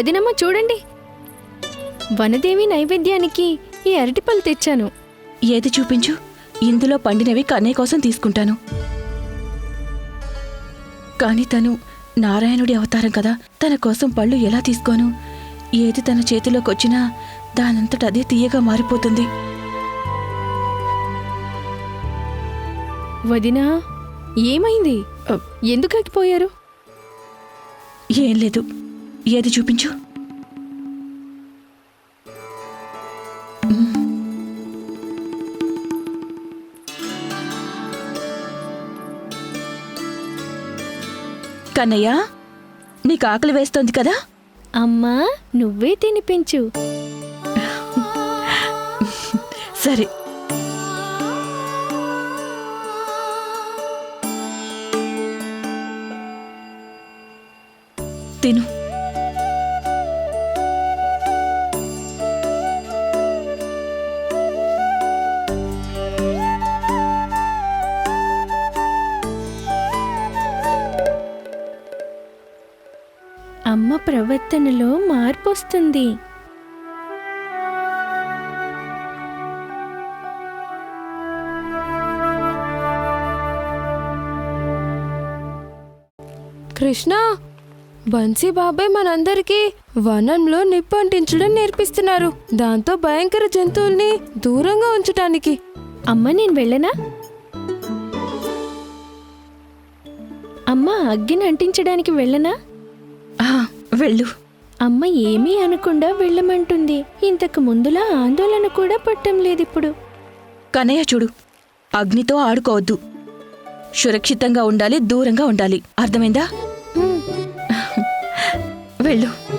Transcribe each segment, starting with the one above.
వదినమ్మ చూడండి. వనదేవి నైవేద్యానికి ఈ అరటిపళ్ళు తెచ్చాను. ఏది చూపించు? ఇందులో పండినవి కన్నయ్య కోసం తీసుకుంటాను. కాని తను నారాయణుడి అవతారం కదా తన కోసం పళ్ళు ఎలా తీసుకోను? ఏది తన చేతిలోకి వచ్చినా దానంతట అదే తీయగా మారిపోతుంది. వదినా ఏమైంది? ఎందుకు ఆగిపోయారు ఏం లేదు. ఏది చూపించు? కన్నయ్య నీకు ఆకలి వేస్తోంది కదా? అమ్మా నువ్వే తినిపించు సరే. తిను. ప్రవర్తనలో మార్పు వస్తుంది కృష్ణ బన్సీ బాబాయ్ మనందరికీ వనంలో నిప్పు అంటించడం నేర్పిస్తున్నారు. దాంతో భయంకర జంతువుల్ని దూరంగా ఉంచటానికి. అమ్మ నేను వెళ్ళనా? అమ్మ అగ్గిని అంటించడానికి వెళ్ళనా? వెళ్ళు. అమ్మ ఏమీ అనకుండా వెళ్ళమంటుంది. ఇంతకు ముందులా ఆందోళన కూడా పట్టం లేదిప్పుడు. కన్నయ్య చూడు అగ్నితో ఆడుకోవద్దు. సురక్షితంగా ఉండాలి దూరంగా ఉండాలి. అర్థమైందా. వెళ్ళు.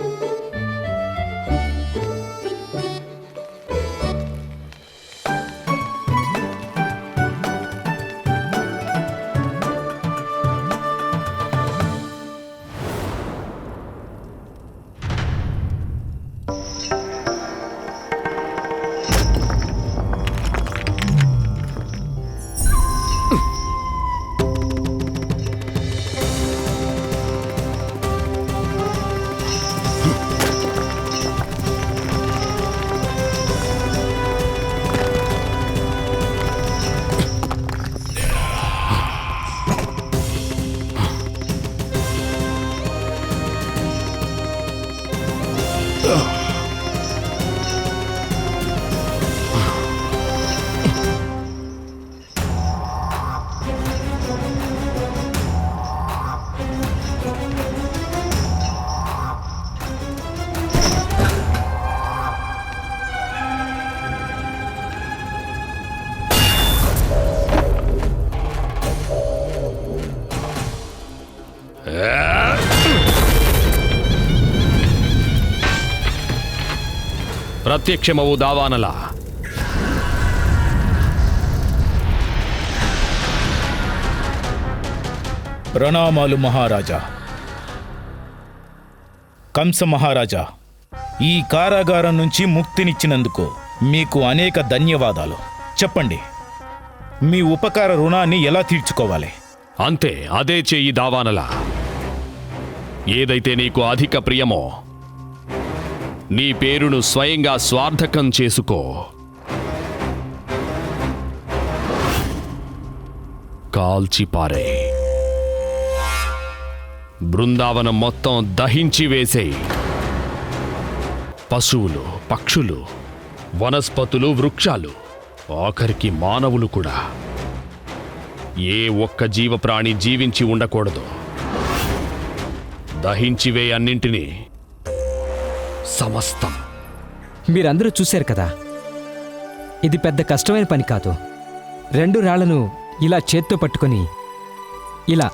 ప్రత్యక్షమవు దావానల. ప్రణామాలు మహారాజా. కంస మహారాజా ఈ కారాగారం నుంచి ముక్తినిచ్చినందుకు మీకు అనేక ధన్యవాదాలు. చెప్పండి మీ ఉపకార రుణాన్ని ఎలా తీర్చుకోవాలి? అంతే అదే చెయ్యి దావానల. ఏదైతే నీకు అధిక ప్రియమో నీ పేరును స్వయంగా స్వార్థకం చేసుకో. కాల్చిపారే. బృందావనం మొత్తం దహించి వేసేయి పశువులు పక్షులు వనస్పతులు వృక్షాలు ఆఖరికి మానవులు కూడా. ఏ ఒక్క జీవప్రాణి జీవించి ఉండకూడదు. దహించివే అన్నింటినీ సమస్తం. మీరందరూ చూశారు కదా? ఇది పెద్ద కష్టమైన పని కాదు. రెండు రాళ్ళను ఇలా చేత్తో పట్టుకొని ఇలా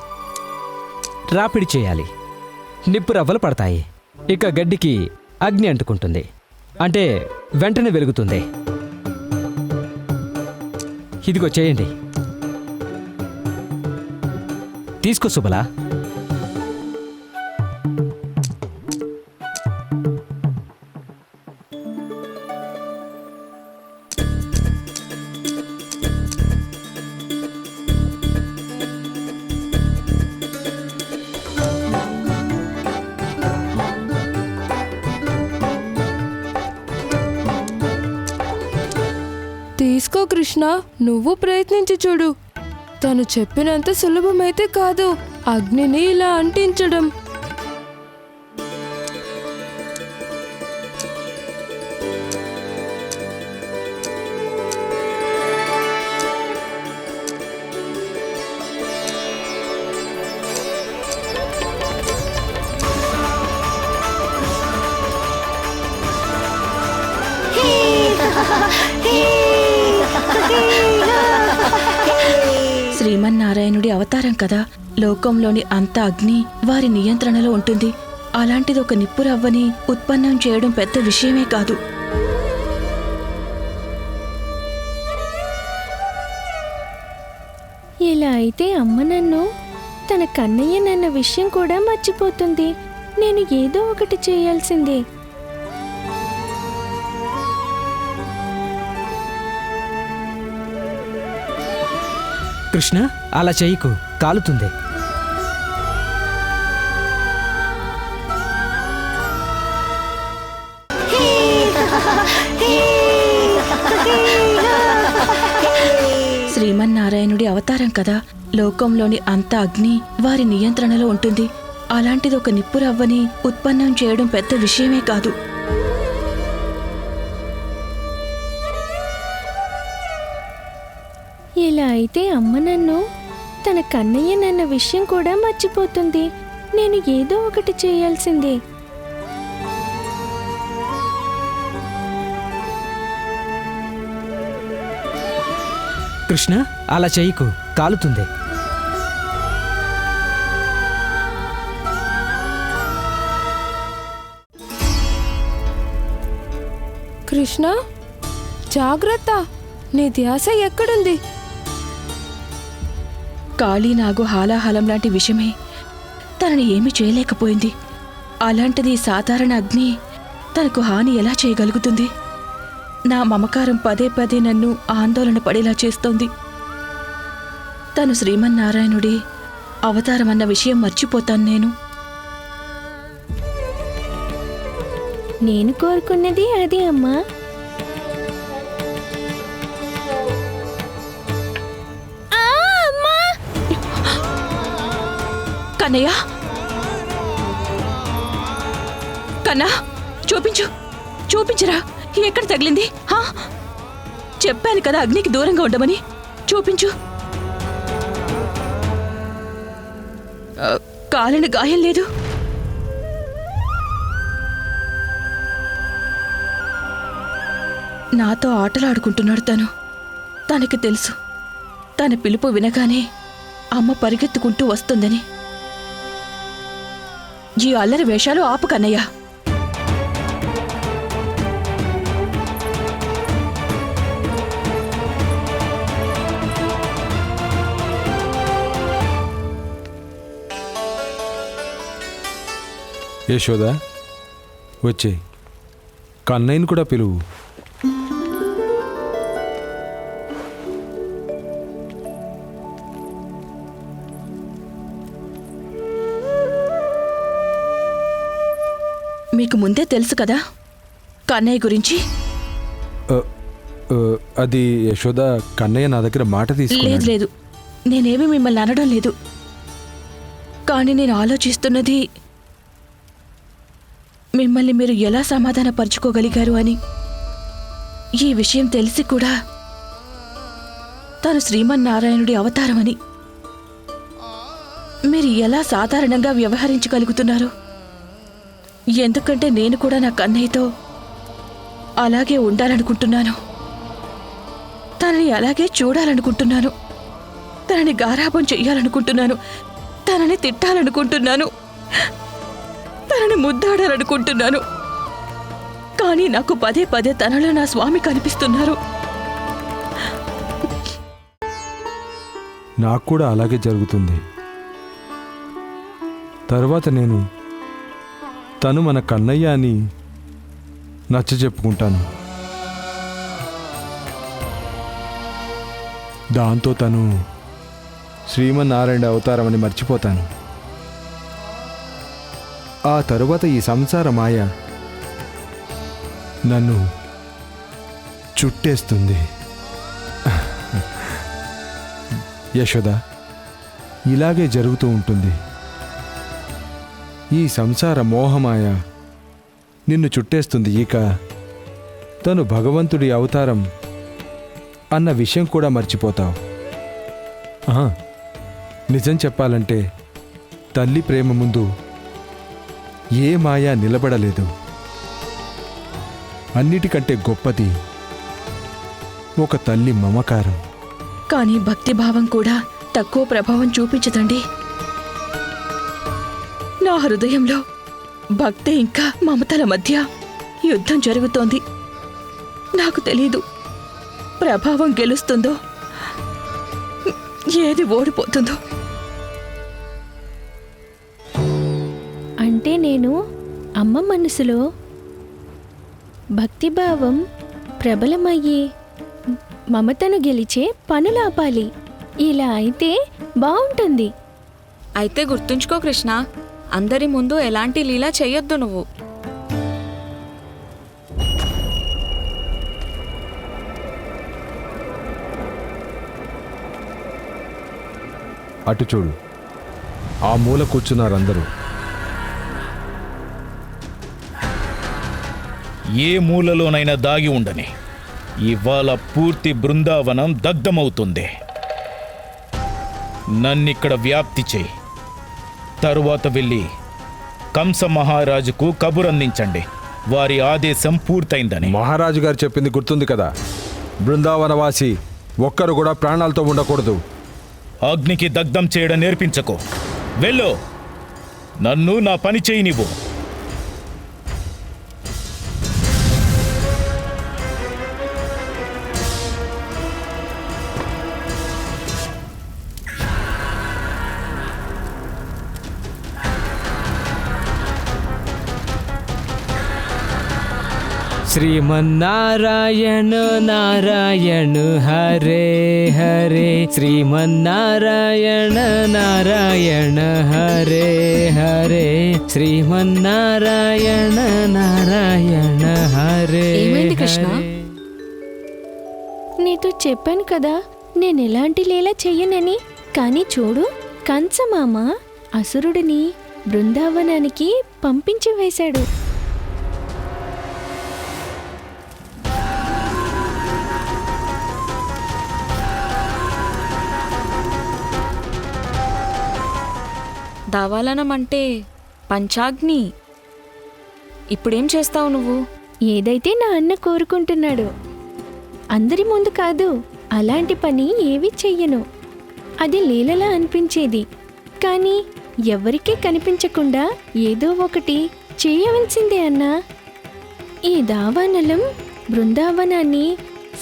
రాపిడి చేయాలి. నిప్పు రవ్వలు పడతాయి. ఇక గడ్డికి అగ్ని అంటుకుంటుంది. అంటే వెంటనే వెలుగుతుంది. ఇదిగో చేయండి. తీసుకో సుబలా. కృష్ణ నువ్వు ప్రయత్నించి చూడు. తను చెప్పినంత సులభమైతే కాదు. అగ్నిని ఇలా అంటించడం. శ్రీమన్నారాయణుడి అవతారం కదా. లోకంలోని అంత అగ్ని వారి నియంత్రణలో ఉంటుంది. అలాంటిది ఒక నిప్పు రవ్వని ఉత్పన్నం చేయడం పెద్ద విషయమే కాదు. ఇలా అయితే అమ్మ నన్ను తన కన్నయ్య నన్న విషయం కూడా మర్చిపోతుంది. నేను ఏదో ఒకటి చేయాల్సిందే. కృష్ణ అలా చేయకు. కాలుతుంది. శ్రీమన్నారాయణుడి అవతారం కదా. లోకంలోని అంత అగ్ని వారి నియంత్రణలో ఉంటుంది. అలాంటిది ఒక నిప్పు రవ్వని ఉత్పన్నం చేయడం పెద్ద విషయమే కాదు. ఇలా అయితే అమ్మ నన్ను తన కన్నయ్య నన్న విషయం కూడా మర్చిపోతుంది. నేను ఏదో ఒకటి చేయాల్సిందే. కృష్ణ అలా చేయకు. కాలుతుంది. కృష్ణ జాగ్రత్త. నీ ధ్యాస ఎక్కడుంది? కాళీ నాగు హాలాహలం లాంటి విషయమే తనని ఏమీ చేయలేకపోయింది. అలాంటిది సాధారణ అగ్ని తనకు హాని ఎలా చేయగలుగుతుంది? నా మమకారం పదే పదే నన్ను ఆందోళన పడేలా చేస్తోంది. తను శ్రీమన్నారాయణుడి అవతారం అన్న విషయం మర్చిపోతాను నేను. నేను కోరుకున్నది అదే అమ్మా. కన్నయ్య? కన్నా చూపించు. చూపించరా? ఎక్కడ తగిలింది? చెప్పాను కదా అగ్నికి దూరంగా ఉండమని. చూపించు. కాలని కాలిన గాయం లేదు. నాతో ఆటలాడుకుంటున్నాడు తను. తనకి తెలుసు. తన పిలుపు వినగానే అమ్మ పరిగెత్తుకుంటూ వస్తుందని. ఈ అల్లరి వేషాలు ఆపు కన్నయ్య. యశోదా వచ్చే కన్నయ్యని కూడా పిలువు. మీకు ముందే తెలుసు కదా? కన్నయ్య గురించి? అది యశోద కన్నయ్య నా దగ్గర మాట లేదు తీసుకున్నాడు లేదు. నేనేమి మిమ్మల్ని అనడం లేదు. కానీ నేను ఆలోచిస్తున్నది మిమ్మల్ని మీరు ఎలా సమాధానపరుచుకోగలిగారు అని. ఈ విషయం తెలిసి కూడా తను శ్రీమన్నారాయణుడి అవతారమని. మీరు ఎలా సాధారణంగా వ్యవహరించగలుగుతున్నారు? ఎందుకంటే నేను కూడా నా కన్నయ్యతో అలాగే ఉండాలనుకుంటున్నాను. తనని అలాగే చూడాలనుకుంటున్నాను. తనని గారాభం చెయ్యాలనుకుంటున్నాను. తనని తిట్టాలనుకుంటున్నాను. తనని ముద్దాడాలనుకుంటున్నాను. కానీ నాకు పదే పదే తనలో నా స్వామి కనిపిస్తున్నారు. నాకు కూడా అలాగే జరుగుతుంది. తర్వాత నేను తను మన కన్నయ్య అని నచ్చ చెప్పుకుంటాను. దాంతో తను శ్రీమన్నారాయణ అవతారం అని మర్చిపోతాను. ఆ తరువాత ఈ సంసార మాయ నన్ను చుట్టేస్తుంది. యశోద ఇలాగే జరుగుతూ ఉంటుంది. ఈ సంసార మోహమాయ నిన్ను చుట్టేస్తుంది ఇక తను భగవంతుడి అవతారం అన్న విషయం కూడా మర్చిపోతావు. ఆహా, నిజం చెప్పాలంటే తల్లి ప్రేమ ముందు ఏ మాయా నిలబడలేదు. అన్నిటికంటే గొప్పది ఒక తల్లి మమకారం. కానీ భక్తిభావం కూడా తక్కువ ప్రభావం చూపించదండి. నా హృదయంలో భక్తి ఇంకా మమతల మధ్య యుద్ధం జరుగుతోంది. నాకు తెలీదు ప్రభావం గెలుస్తుందో ఏది ఓడిపోతుందో. అంటే నేను అమ్మ మనసులో భక్తిభావం ప్రబలమయ్యి మమతను గెలిచే పనులాపాలి ఇలా అయితే బాగుంటుంది అయితే గుర్తుంచుకో కృష్ణ అందరి ముందు ఎలాంటి లీలా చేయొద్దు నువ్వు. అటు చూడు. ఆ మూల కూర్చున్నారందరూ. ఏ మూలలోనైనా దాగి ఉండని. ఇవాళ పూర్తి బృందావనం దగ్ధమవుతుంది. నన్నిక్కడ వ్యాప్తి చేయి. తరువాత వెళ్ళి కంస మహారాజుకు కబురందించండి. వారి ఆదేశం పూర్తయిందని. మహారాజు గారు చెప్పింది గుర్తుంది కదా. బృందావనవాసి ఒక్కరు కూడా ప్రాణాలతో ఉండకూడదు. అగ్నికి దగ్ధం చేయడం నేర్పించకు. వెళ్ళు. నన్ను నా పని చేయనివ్వు శ్రీమన్నారాయణ నారాయణ హరే హరే శ్రీమన్నారాయణ నారాయణ హరే హరే శ్రీమన్నారాయణ నారాయణ హరే కృష్ణ? నీతో చెప్పాను కదా నేను ఎలాంటి లీల చెయ్యనని. కానీ చూడు కంచమామ అసురుడిని బృందావనానికి పంపించి వేశాడు. దావాలనం అంటే పంచాగ్ని. ఇప్పుడేం చేస్తావు నువ్వు? ఏదైతే నా అన్న కోరుకుంటున్నాడు అందరి ముందు కాదు అలాంటి పని ఏవి చెయ్యను. అది లీలలా అనిపించేది. కానీ ఎవరికీ కనిపించకుండా ఏదో ఒకటి చేయవలసిందే అన్నా. ఈ దావానలం బృందావనాన్ని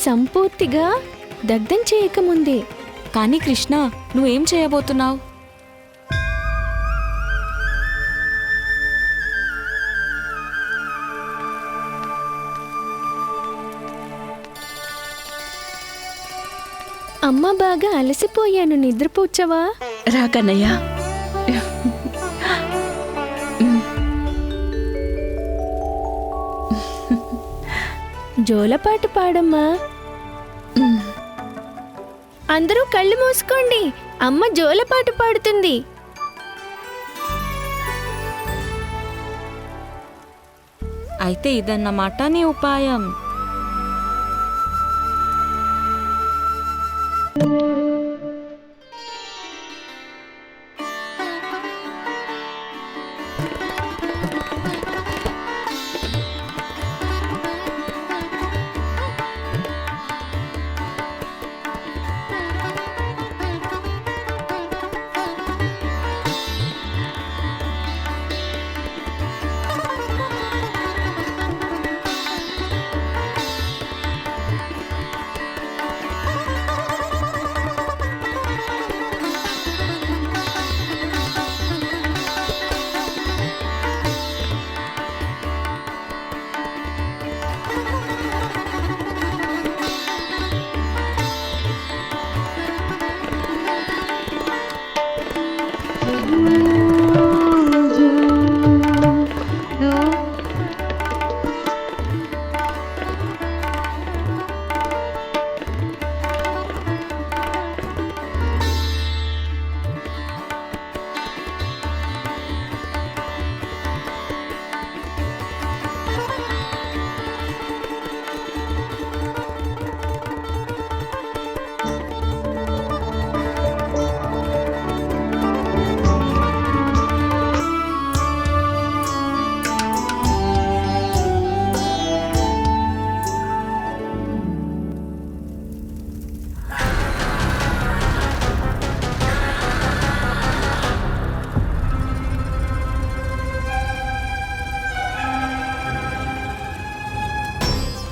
సంపూర్తిగా దగ్ధం చేయకముందే. కానీ కృష్ణ నువ్వేం చేయబోతున్నావు? అమ్మ బాగా అలసిపోయాను నిద్రపోచ్చవా రా కన్నయ్య జోలపాటు పాడమ్మా. అందరూ కళ్ళు మూసుకోండి అమ్మ జోలపాటు పాడుతుంది. అయితే ఇదన్నమాట నీ ఉపాయం. Thank you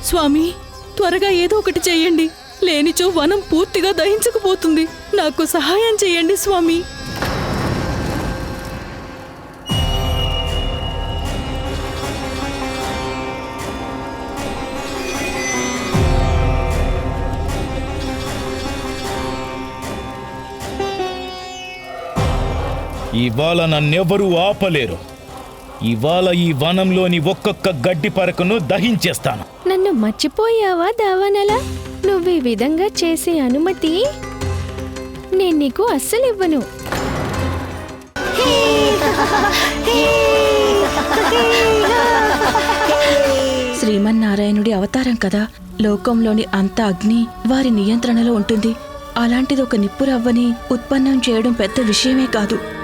స్వామి త్వరగా ఏదో ఒకటి చేయండి. లేనిచో వనం పూర్తిగా దహించకపోతుంది. నాకు సహాయం చేయండి స్వామి. ఇవాళ నన్నెవరూ ఆపలేరు. ఇవాళ ఈ వనంలోని ఒక్కొక్క గడ్డి పరకను దహించేస్తాను. నన్ను మర్చిపోయావా దావానలా నువ్వు ఈ విధంగా చేసే అనుమతి నేను నీకు అస్సలు ఇవ్వను. శ్రీమన్నారాయణుడి అవతారం కదా. లోకంలోని అంత అగ్ని వారి నియంత్రణలో ఉంటుంది. అలాంటిది ఒక నిప్పురవ్వని ఉత్పన్నం చేయడం పెద్ద విషయమే కాదు.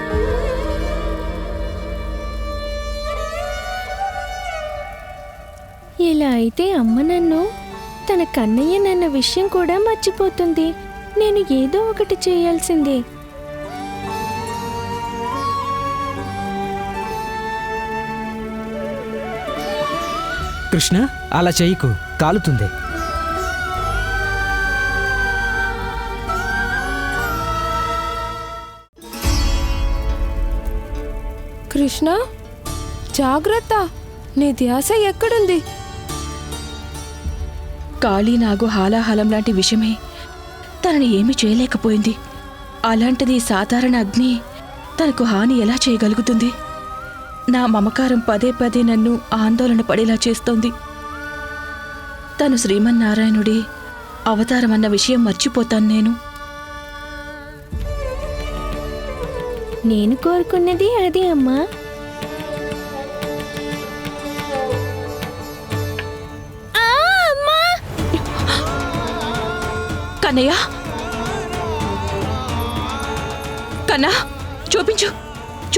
అయితే అమ్మ నన్ను తన కన్నయ్య నన్న విషయం కూడా మర్చిపోతుంది. నేను ఏదో ఒకటి చేయాల్సిందే. కృష్ణ అలా చెయ్యకు కాలుతుంది. కృష్ణ జాగ్రత్త. నీ ధ్యాస ఎక్కడుంది? కాళీనాగు హాలాహలం లాంటి విషయమే తనని ఏమీ చేయలేకపోయింది. అలాంటిది సాధారణ అగ్ని తనకు హాని ఎలా చేయగలుగుతుంది? నా మమకారం పదే పదే నన్ను ఆందోళన పడేలా చేస్తోంది. తను శ్రీమన్నారాయణుడి అవతారం అన్న విషయం మర్చిపోతాను నేను. నేను కోరుకున్నది అది అమ్మా. కన్నయ్య? కన్నా చూపించు.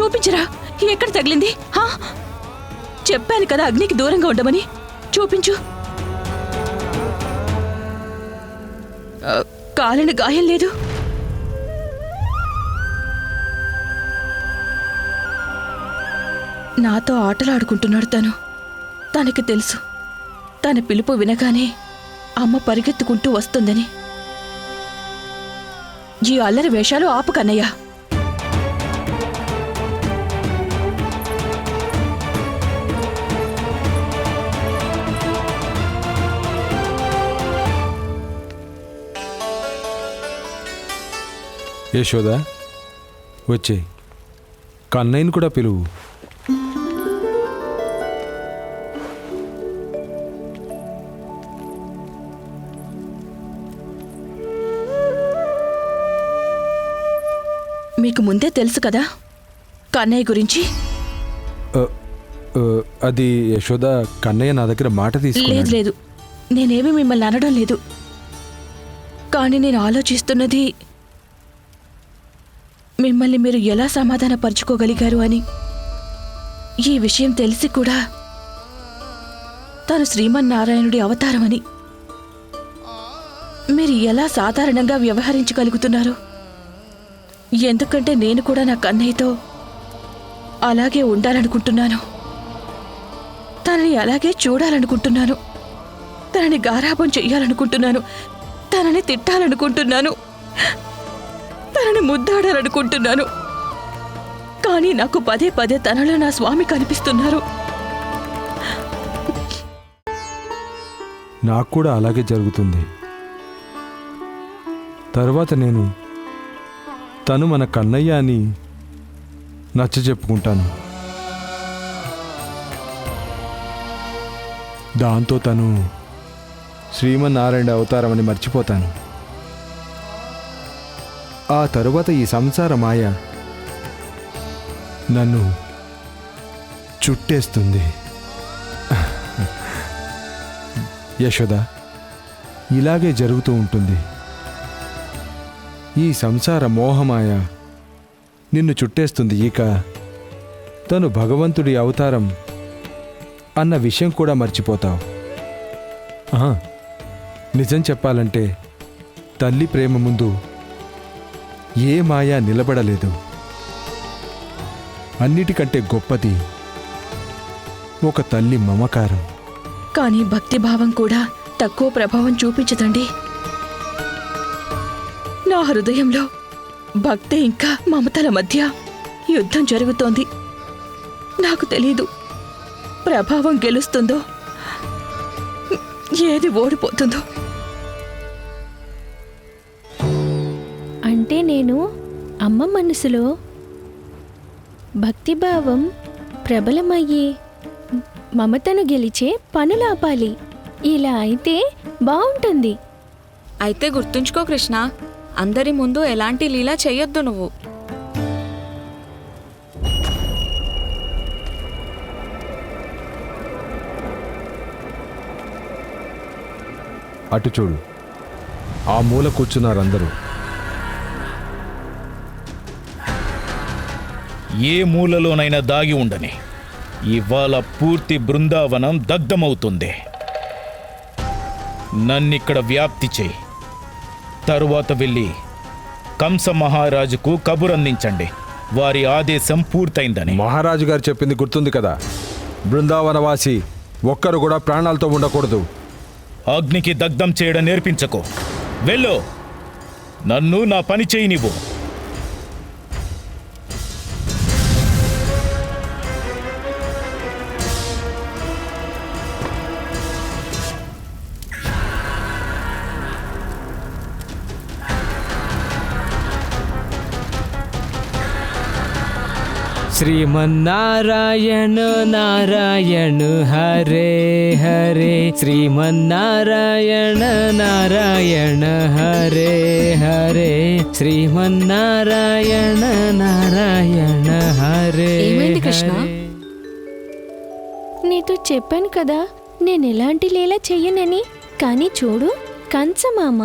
చూపించరా? ఎక్కడ తగిలింది? చెప్పాను కదా అగ్నికి దూరంగా ఉండమని. చూపించు. కాలని కాలిన గాయం లేదు. నాతో ఆటలాడుకుంటున్నాడు తను. తనకి తెలుసు. తన పిలుపు వినగానే అమ్మ పరిగెత్తుకుంటూ వస్తుందని. ఈ అల్లరి వేషాలు ఆపు కన్నయ్య. యశోదా వచ్చే కన్నయ్యని కూడా పిలువు. మీకు ముందే తెలుసు కదా? కన్నయ్య గురించి? అది యశోద కన్నయ్య నా దగ్గర మాట లేదు తీసుకున్నాడు లేదు. నేనేమి మిమ్మల్ని అనడం లేదు. కానీ నేను ఆలోచిస్తున్నది మిమ్మల్ని మీరు ఎలా సమాధానపరుచుకోగలిగారు అని. ఈ విషయం తెలిసి కూడా తను శ్రీమన్నారాయణుడి అవతారమని. మీరు ఎలా సాధారణంగా వ్యవహరించగలుగుతున్నారు? ఎందుకంటే నేను కూడా నా కన్నయ్యతో అలాగే ఉండాలనుకుంటున్నాను. తనని అలాగే చూడాలనుకుంటున్నాను. తనని గారాభం చెయ్యాలనుకుంటున్నాను. తనని తిట్టాలనుకుంటున్నాను. తనని ముద్దాడాలనుకుంటున్నాను. కానీ నాకు పదే పదే తనలో నా స్వామి కనిపిస్తున్నారు. నాకు కూడా అలాగే జరుగుతుంది. తర్వాత నేను తను మన కన్నయ్య అని నచ్చ చెప్పుకుంటాను. దాంతో తను శ్రీమన్నారాయణ అవతారం అని మర్చిపోతాను. ఆ తరువాత ఈ సంసార మాయ నన్ను చుట్టేస్తుంది. యశోద ఇలాగే జరుగుతూ ఉంటుంది. ఈ సంసార మోహమాయ నిన్ను చుట్టేస్తుంది ఇక తను భగవంతుడి అవతారం అన్న విషయం కూడా మర్చిపోతావు. ఆహా, నిజం చెప్పాలంటే తల్లి ప్రేమ ముందు ఏ మాయా నిలబడలేదు. అన్నిటికంటే గొప్పది ఒక తల్లి మమకారం. కానీ భక్తిభావం కూడా తక్కువ ప్రభావం చూపించదండి. నా హృదయంలో భక్తి ఇంకా మమతల మధ్య యుద్ధం జరుగుతోంది. నాకు తెలీదు ప్రభావం గెలుస్తుందో ఏది ఓడిపోతుందో. అంటే నేను అమ్మ మనసులో భక్తిభావం ప్రబలమయ్యి మమతను గెలిచే పనులాపాలి ఇలా అయితే బాగుంటుంది అయితే గుర్తుంచుకో కృష్ణ అందరి ముందు ఎలాంటి లీలా చేయొద్దు నువ్వు. అటు చూడు. ఆ మూల కూర్చున్నారందరూ. ఏ మూలలోనైనా దాగి ఉండని. ఇవాళ పూర్తి బృందావనం దగ్ధమవుతుంది. నన్నిక్కడ వ్యాప్తి చేయి. తరువాత వెళ్ళి కంస మహారాజుకు కబురందించండి. వారి ఆదేశం పూర్తయిందని. మహారాజు గారు చెప్పింది గుర్తుంది కదా. బృందావనవాసి ఒక్కరు కూడా ప్రాణాలతో ఉండకూడదు. అగ్నికి దగ్ధం చేయడం నేర్పించకు. వెళ్ళు. నన్ను నా పని చేయనివ్వు శ్రీమన్నారాయణ నారాయణ హరే హరే శ్రీమన్నారాయణ నారాయణ హరే హరే శ్రీమన్నారాయణ నారాయణ హరే కృష్ణ? నీతో చెప్పాను కదా నేను ఎలాంటి లీల చెయ్యనని. కానీ చూడు కంచమామ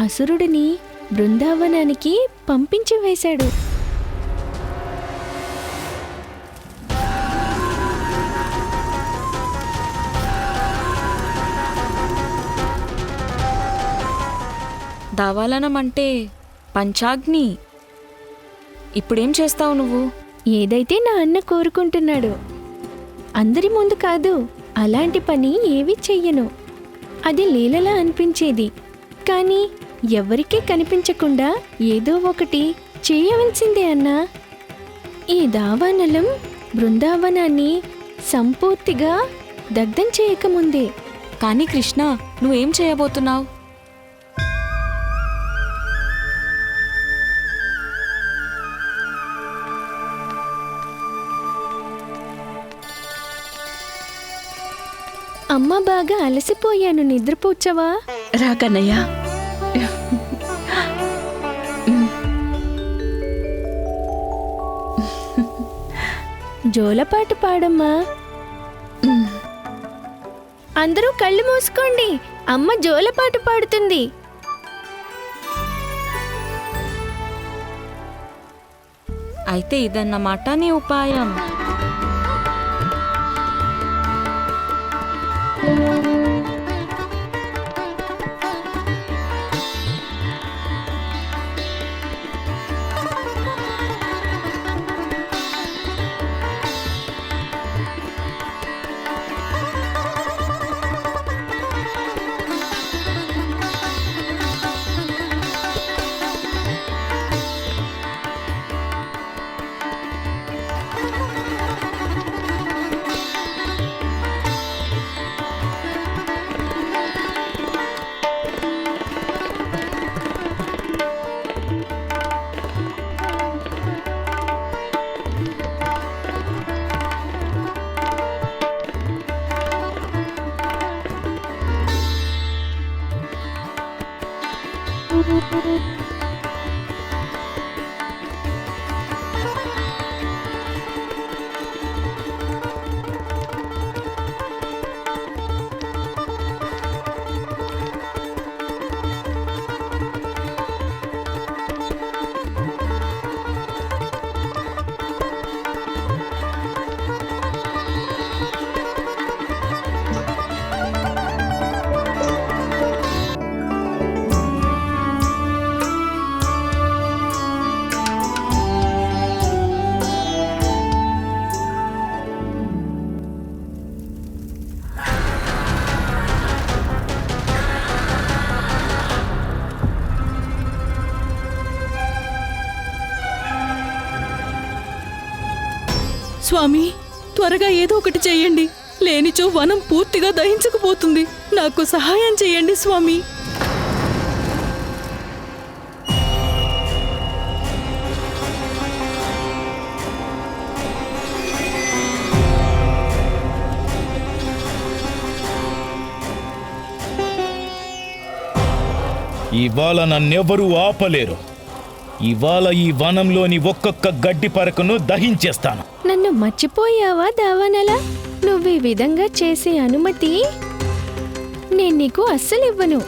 అసురుడిని బృందావనానికి పంపించి వేశాడు. దావాలనం అంటే పంచాగ్ని. ఇప్పుడేం చేస్తావు నువ్వు? ఏదైతే నా అన్న కోరుకుంటున్నాడు అందరి ముందు కాదు అలాంటి పని ఏవి చెయ్యను. అది లీలలా అనిపించేది. కానీ ఎవరికీ కనిపించకుండా ఏదో ఒకటి చేయవలసిందే అన్నా. ఈ దావానలం బృందావనాన్ని సంపూర్తిగా దగ్ధం చేయకముందే. కానీ కృష్ణ నువ్వేం చేయబోతున్నావు? అమ్మ బాగా అలసిపోయాను నిద్రపోచ్చవా రా కన్నయ్య జోలపాటు పాడమ్మా. అందరూ కళ్ళు మూసుకోండి అమ్మ జోలపాటు పాడుతుంది. అయితే ఇదన్నమాట నీ ఉపాయం. Thank you. Música స్వామి త్వరగా ఏదో ఒకటి చేయండి. లేనిచో వనం పూర్తిగా దహించకపోతుంది. నాకు సహాయం చేయండి స్వామి. ఇవాళ నన్నెవరూ ఆపలేరు. ఇవాళ ఈ వనంలోని ఒక్కొక్క గడ్డి పరకను దహించేస్తాను. నన్ను మర్చిపోయావా దావానలా నువ్వు ఈ విధంగా చేసే అనుమతి నేను నీకు అస్సలు ఇవ్వను